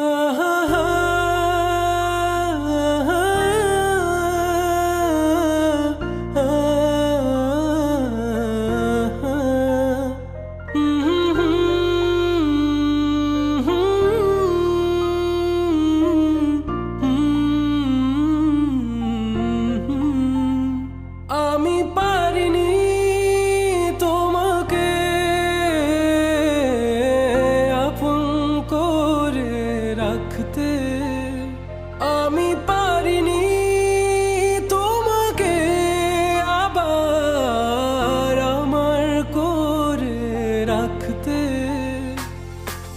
Uh-huh.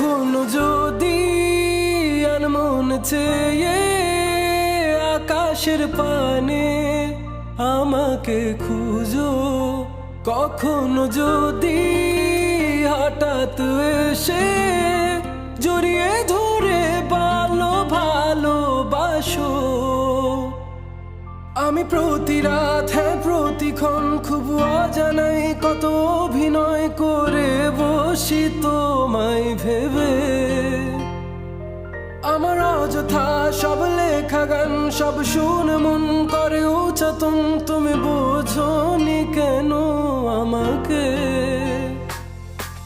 কখনো যদি আনমন চেয়ে আকাশের পানে আমাকে খুঁজো, কখনো যদি হঠাৎ এসে জড়িয়ে ধরে ভালো ভালোবাসো আমি প্রতি রাত হ্যাঁ প্রতিক্ষণ খুব অজানাই কত অভিনয় করে বসি তোমায় ভেবে। আমার অযথা সব লেখা গান, সব শুনে মন করে উচাতন, তুমি বোঝনি কেন আমাকে?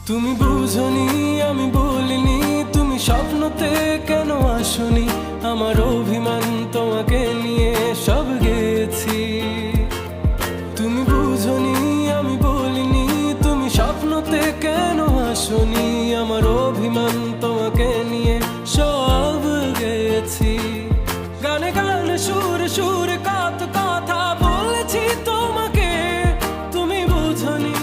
তুমি বুঝনি, আমি বলিনি, তুমি স্বপ্নতে কেন আসনি? আমার অভিমান তোমাকে নিয়ে গান গান সুর সুর কাত কথা বলছি তোমাকে। তুমি বুঝনি